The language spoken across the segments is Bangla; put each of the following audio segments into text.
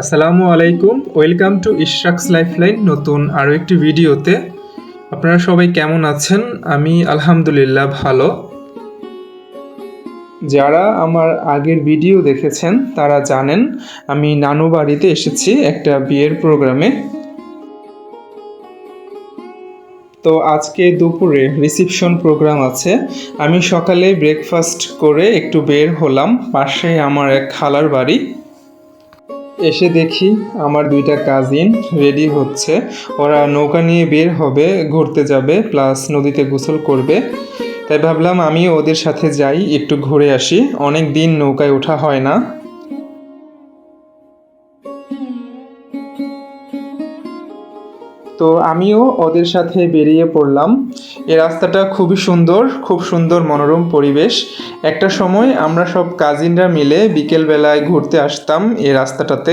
আসসালামু আলাইকুম। ওয়েলকাম টু ইশরাকস লাইফলাইন নতুন আরও একটি ভিডিওতে। আপনারা সবাই কেমন আছেন? আমি আলহামদুলিল্লাহ ভালো। যারা আমার আগের ভিডিও দেখেছেন, তারা জানেন, আমি নানু বাড়িতে এসেছি একটা বিয়ের প্রোগ্রামে। তো আজকে দুপুরে রিসিপশন প্রোগ্রাম আছে। আমি সকালে ব্রেকফাস্ট করে একটু বের হলাম, পাশে আমার এক খালার বাড়ি। এসে দেখি আমার দুইটা কাজিন রেডি হচ্ছে। ওরা নৌকা নিয়ে বের হবে, ঘুরতে যাবে প্লাস নদীতে গোসল করবে। তাই ভাবলাম আমি ওদের সাথে যাই, একটু ঘুরে আসি। অনেক দিন নৌকায় ওঠা হয় না। তো আমিও ওদের সাথে বেরিয়ে পড়লাম। এ রাস্তাটা খুবই সুন্দর, খুব সুন্দর মনোরম পরিবেশ। একটা সময় আমরা সব কাজিনরা মিলে বিকেলবেলায় ঘুরতে আসতাম এ রাস্তাটাতে।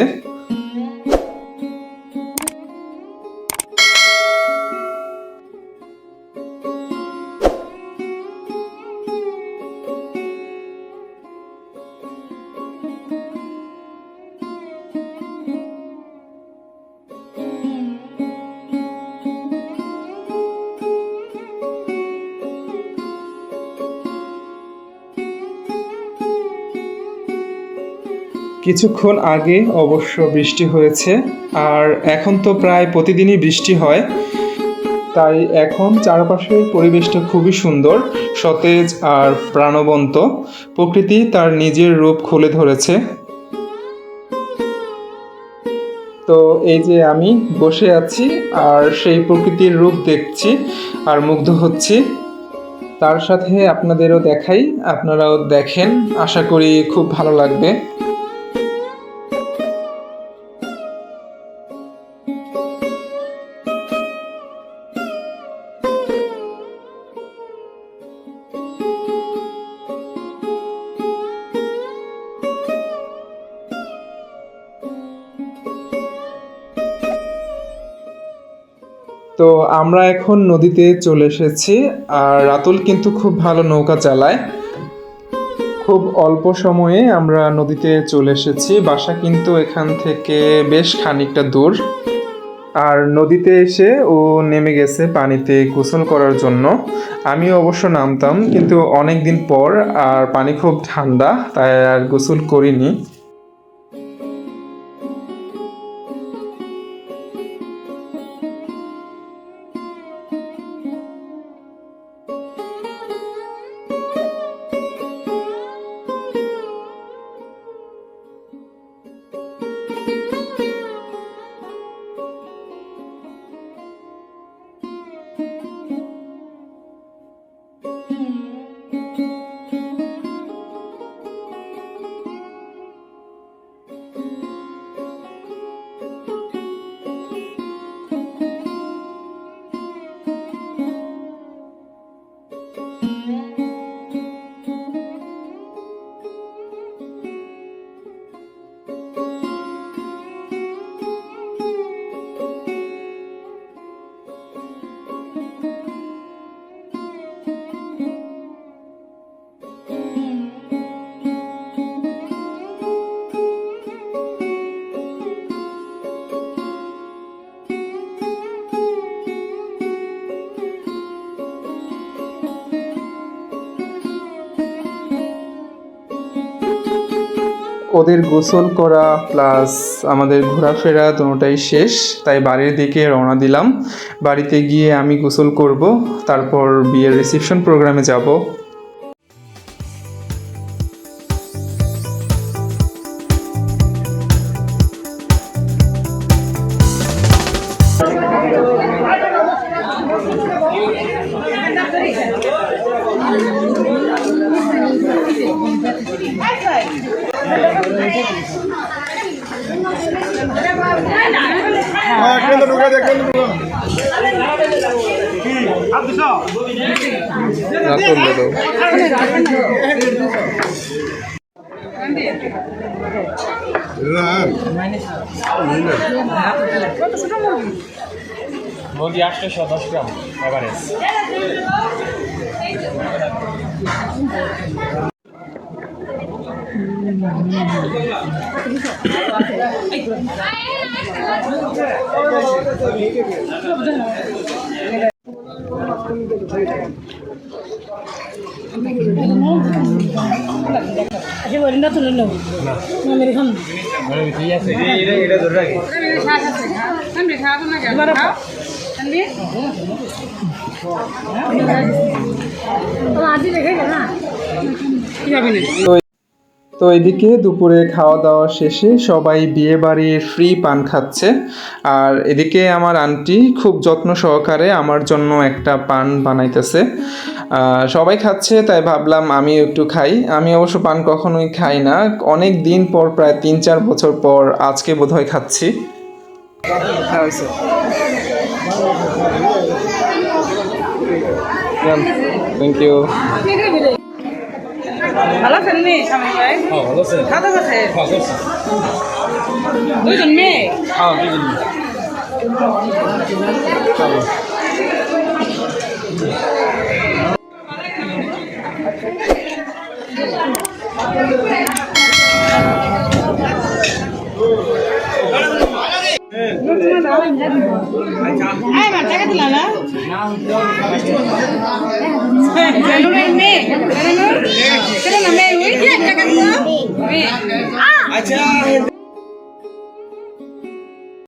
কিছুক্ষণ আগে অবশ্য বৃষ্টি হয়েছে, আর এখন তো প্রায় প্রতিদিনই বৃষ্টি হয়। তাই এখন চারপাশের পরিবেশটা খুবই সুন্দর, সতেজ আর প্রাণবন্ত। প্রকৃতি তার নিজের রূপ খুলে ধরেছে। তো এই যে আমি বসে আছি, আর সেই প্রকৃতির রূপ দেখছি আর মুগ্ধ হচ্ছি। তার সাথে আপনাদেরও দেখাই, আপনারাও দেখেন, আশা করি খুব ভালো লাগবে। তো আমরা এখন নদীতে চলে এসেছি আর রাতুল কিন্তু খুব ভালো নৌকা চালায়। খুব অল্প সময়ে আমরা নদীতে চলে এসেছি। বাসা কিন্তু এখান থেকে বেশ খানিকটা দূর। আর নদীতে এসে ও নেমে গেছে পানিতে গোসল করার জন্য। আমি অবশ্য নামতাম, কিন্তু অনেক দিন পর আর পানি খুব ঠান্ডা, তাই আর গোসল করিনি। ওদের গোসল করা প্লাস আমাদের ঘোরাফেরা দুটাই শেষ। তাই বাড়ির দিকে রওনা দিলাম। বাড়িতে গিয়ে আমি গোসল করব, তারপর বিয়ের রিসেপশন প্রোগ্রামে যাব। নদী আটশোশো দশ গ্রাম এভারেজ আসে বলি না তুলে নেব না মেরে খান আজি দেখে না কি যাবি না তো এদিকে দুপুরে খাওয়া দাওয়া শেষে সবাই বিয়ে বাড়ির ফ্রি পান খাচ্ছে। আর এদিকে আমার আন্টি খুব যত্ন সহকারে আমার জন্য একটা পান বানাইতেছে। সবাই খাচ্ছে তাই ভাবলাম আমি একটু খাই। আমি অবশ্য পান কখনোই খাই না। অনেক দিন পর প্রায় তিন চার বছর পর আজকে বোধহয় খাচ্ছি। থ্যাংক ইউ ভালো আছেন নি স্বামী ভাই? হ্যাঁ ভালো আছেন? খাওয়া দাওয়া আছে হ্যাঁ দুইজন মেয়ে হ্যাঁ দুই দিন আয় মা? টাকা দিলা না জানুরের মেয়ে अच्छा